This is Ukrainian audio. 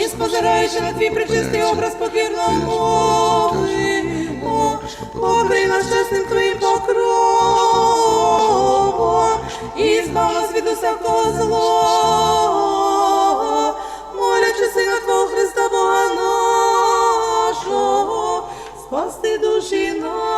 і спозираючи на твій причистий образ покірно мови, покрий нас чесним твоїм покровом, і збав нас від усякого злого, молячи сина Твого Христа Бога нашого, спасти душі наші.